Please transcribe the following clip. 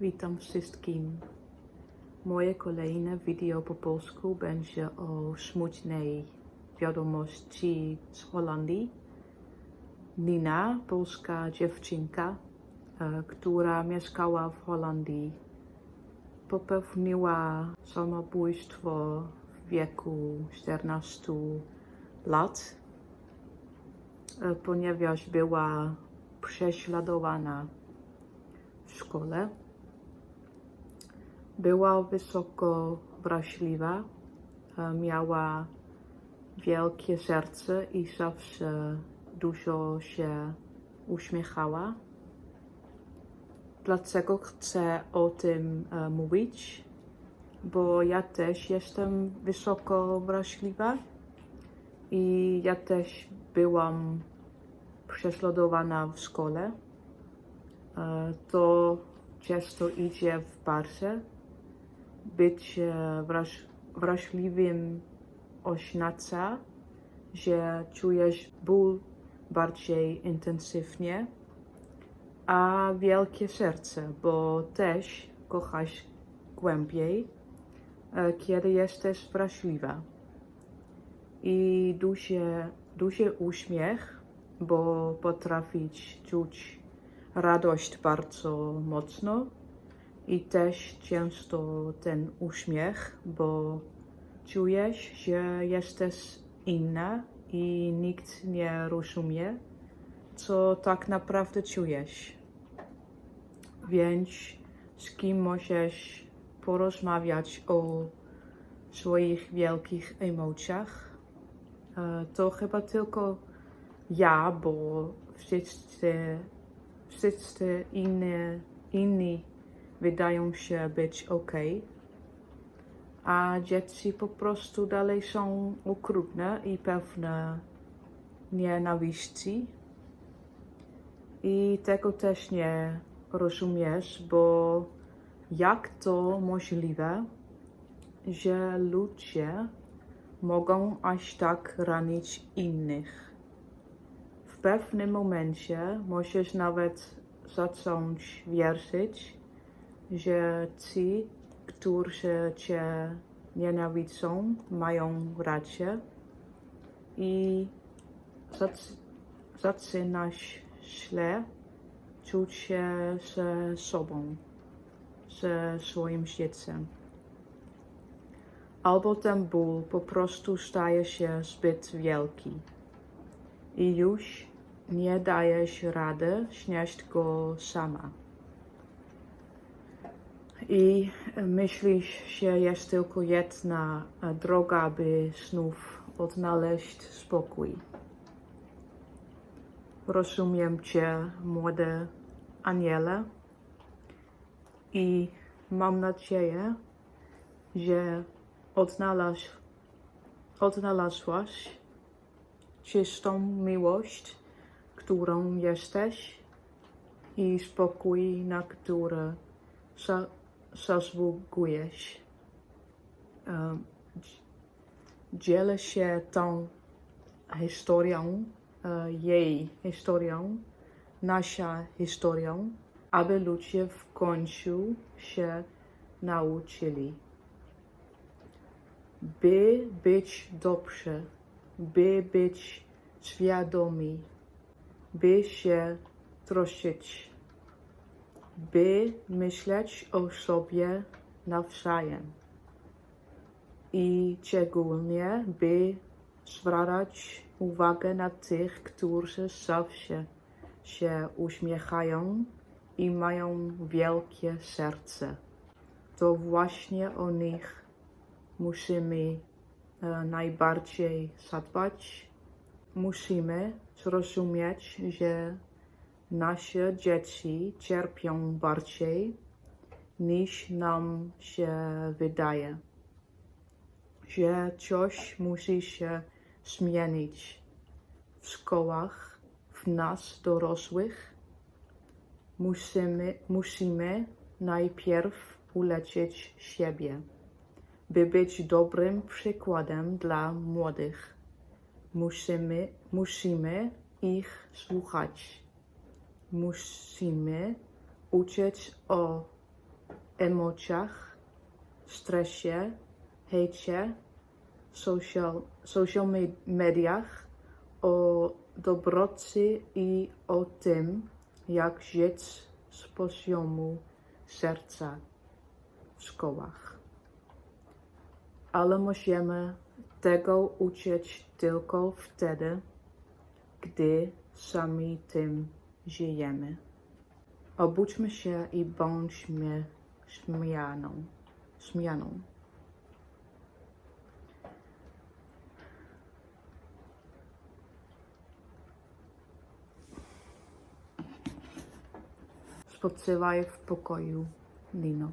Witam wszystkim. Moje kolejne wideo po polsku będzie o smutnej wiadomości z Holandii. Nina, polska dziewczynka, e, która mieszkała w Holandii, popełniła samobójstwo w wieku 14 lat, e, ponieważ była prześladowana w szkole. Była wysoko wrażliwa, e, miała wielkie serce i zawsze dużo się uśmiechała. Dlaczego chcę o tym e, mówić? Bo ja też jestem wysoko wrażliwa i ja też byłam prześladowana w szkole. E, To często idzie w parze. Być e, wraż, wrażliwym oznacza, że czujesz ból bardziej intensywnie, a wielkie serce, bo też kochasz głębiej, e, kiedy jesteś wrażliwa. I duży, duży uśmiech, bo potrafić czuć radość bardzo mocno i też często ten uśmiech, bo czujesz, że jesteś inna i nikt nie rozumie, co tak naprawdę czujesz. Więc z kim możesz porozmawiać o swoich wielkich emocjach? E, To chyba tylko ja, bo wszyscy, wszyscy inni, inni wydają się być ok, a dzieci po prostu dalej są okrutne i pewne nienawiści. I tego też nie rozumiesz, bo jak to możliwe, że ludzie mogą aż tak ranić innych? W pewnym momencie możesz nawet zacząć wierzyć, że ci, którzy cię nienawidzą, mają rację i zac- zaczynasz źle czuć się ze sobą, ze swoim życiem. Albo ten ból po prostu staje się zbyt wielki i już nie dajesz rady znieść go sama. I myślisz, że jest tylko jedna droga, by znów odnaleźć spokój. Rozumiem Cię, młode aniele, i mam nadzieję, że odnalazł, odnalazłaś czystą miłość, którą jesteś i spokój, na który zasługujesz. Um, dz- Dzielę się tą historią, e, jej historią, naszą historią, aby ludzie w końcu się nauczyli. By być dobrze, by być świadomi, by się troszczyć, by myśleć o sobie nawzajem i szczególnie by zwracać uwagę na tych, którzy zawsze się uśmiechają i mają wielkie serce. To właśnie o nich musimy e, najbardziej zadbać. Musimy zrozumieć, że nasze dzieci cierpią bardziej niż nam się wydaje. Że coś musi się zmienić w szkołach, w nas dorosłych. Musimy, musimy najpierw uleczyć siebie, by być dobrym przykładem dla młodych. Musimy, musimy ich słuchać. Musimy uczyć o emocjach, stresie, hejcie, social, social me- mediach, o dobroci i o tym, jak żyć z poziomu serca w szkołach. Ale możemy tego uczyć tylko wtedy, gdy sami tym żyjemy. Obudźmy się i bądźmy śmianą. śmianą. Spoczywaj w pokoju, Lino.